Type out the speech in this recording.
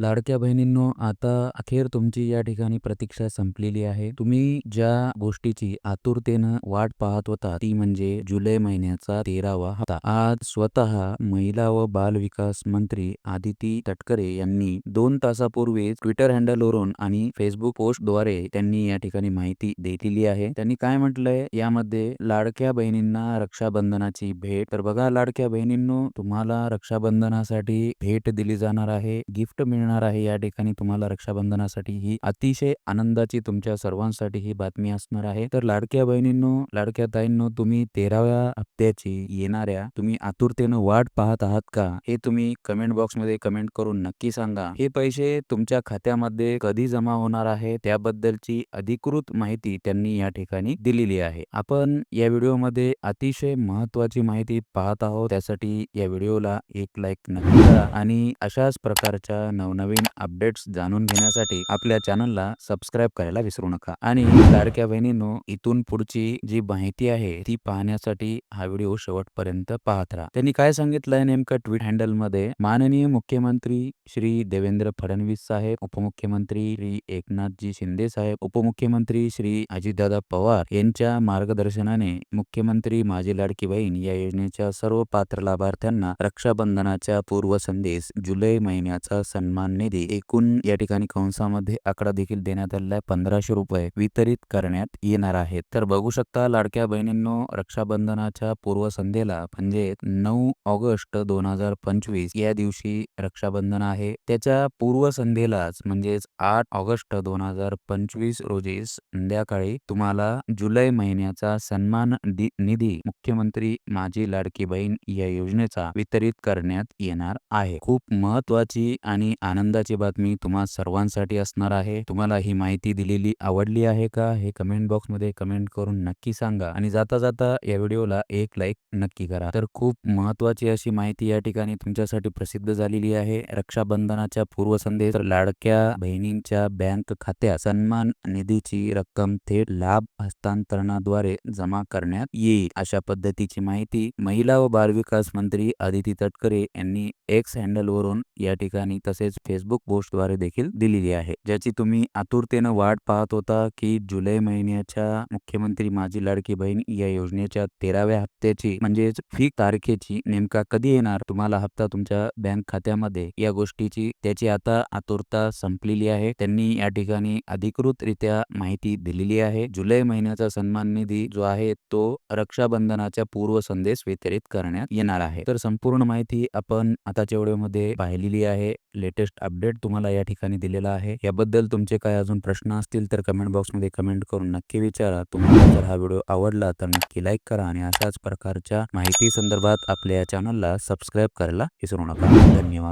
लाडक्या बहिणींनो आता अखेर तुमची या ठिकाणी प्रतीक्षा संपलेली आहे. तुम्ही ज्या गोष्टीची आतुरतेनं वाट पाहत होता ती म्हणजे जुलै महिन्याचा तेरावा हप्ता. आज स्वतः महिला व बाल विकास मंत्री आदिती तटकरे यांनी दोन तासापूर्वी ट्विटर हँडलवरून आणि फेसबुक पोस्टद्वारे त्यांनी या ठिकाणी माहिती दिलेली आहे. त्यांनी काय म्हटलंय? यामध्ये लाडक्या बहिणींना रक्षाबंधनाची भेट. तर बघा लाडक्या बहिणींनो तुम्हाला रक्षाबंधनासाठी भेट दिली जाणार आहे. गिफ्ट मिळ मिळणार आहे या ठिकाणी तुम्हाला रक्षाबंधनासाठी. ही अतिशय आनंदाची तुमच्या सर्वांसाठी ही बातमी असणार आहे. तर लाडक्या बहिणींनो लाडक्या ताईंनो तुम्ही तेराव्या हप्त्याची येणाऱ्या तुम्ही आतुरतेनं वाट पाहत आहात का? हे तुम्ही कमेंट बॉक्समध्ये कमेंट करून नक्की सांगा. हे पैसे तुमच्या खात्यामध्ये कधी जमा होणार आहे? त्याबद्दलची अधिकृत माहिती त्यांनी या ठिकाणी दिलेली आहे. आपण या व्हिडिओमध्ये अतिशय महत्वाची माहिती पाहत आहोत. त्यासाठी या व्हिडिओला एक लाईक नक्की करा आणि अशाच प्रकारच्या नव नवनवीन अपडेट्स जाणून घेण्यासाठी आपल्या चॅनलला सबस्क्राईब करायला विसरू नका. आणि लाडक्या बहिणींनो इथून पुढची जी माहिती आहे ती पाहण्यासाठी हा व्हिडिओ शेवटपर्यंत पाहत राहा. त्यांनी काय सांगितलंय नेमकं ट्विट हँडलमध्ये माननीय मुख्यमंत्री श्री देवेंद्र फडणवीस साहेब उपमुख्यमंत्री श्री एकनाथजी शिंदे साहेब उपमुख्यमंत्री श्री अजितदादा पवार यांच्या मार्गदर्शनाने मुख्यमंत्री माझी लाडकी बहीण या योजनेच्या सर्व पात्र लाभार्थ्यांना रक्षाबंधनाच्या पूर्व संदेश जुलै महिन्याचा सन्मान निधी एकूण या ठिकाणी कंसामध्ये आकडा देखील देण्यात आलेला आहे. पंधराशे रुपये वितरित करण्यात येणार आहेत. तर बघू शकता लाडक्या बहिणींनो रक्षाबंधनाच्या पूर्वसंध्येला म्हणजे नऊ ऑगस्ट दोन हजार पंचवीस या दिवशी रक्षाबंधन आहे. त्याच्या पूर्वसंध्येलाच म्हणजेच आठ ऑगस्ट दोन हजार पंचवीस रोजी संध्याकाळी तुम्हाला जुलै महिन्याचा सन्मान दि- निधी मुख्यमंत्री माझी लाडकी बहीण या योजनेचा वितरित करण्यात येणार आहे. खूप महत्वाची आणि आनंदाची बातमी तुम्हा सर्वांसाठी असणार आहे. तुम्हाला ही माहिती दिलेली आवडली आहे का? हे कमेंट बॉक्समध्ये कमेंट करून नक्की सांगा. आणि जाता जाता या व्हिडिओला एक लाईक नक्की करा. तर खूप महत्वाची अशी माहिती या ठिकाणी तुमच्यासाठी प्रसिद्ध झालेली आहे. रक्षाबंधनाच्या पूर्वसंदेश लाडक्या बहिणींच्या बँक खात्यात सन्मान निधीची रक्कम थेट लाभ हस्तांतरणाद्वारे जमा करण्यात येईल. अशा पद्धतीची माहिती महिला व बालविकास मंत्री आदिती तटकरे यांनी एक्स हँडल वरून या ठिकाणी तसेच फेसबुक पोस्टद्वारे देखील दिलेली आहे. ज्याची तुम्ही आतुरतेनं वाट पाहत होता की जुलै महिन्याच्या मुख्यमंत्री माझी लाडकी बहीण या योजनेच्या तेराव्या हप्त्याची म्हणजेच फी तारखेची नेमका कधी येणार? तुम्हाला हप्ता तुमच्या बँक खात्यामध्ये या गोष्टीची त्याची आता आतुरता संपलेली आहे. त्यांनी या ठिकाणी अधिकृतरित्या माहिती दिलेली आहे. जुलै महिन्याचा सन्मान निधी जो आहे तो रक्षाबंधनाच्या पूर्व संदेश वितरित करण्यात येणार आहे. तर संपूर्ण माहिती आपण आताच्या व्हिडिओमध्ये पाहिलेली आहे लेटेस्ट लेटेस्ट अपडेट तुम्हाला या ठिकाणी दिलेला आहे. याबद्दल तुमचे काय अजून प्रश्न असतील तर कमेंट बॉक्समध्ये कमेंट करून नक्की विचारा. तुम्हाला जर हा व्हिडिओ आवडला तर नक्की लाईक करा आणि अशाच प्रकारच्या माहिती संदर्भात आपल्या या चॅनलला सबस्क्राईब करायला विसरू नका. धन्यवाद.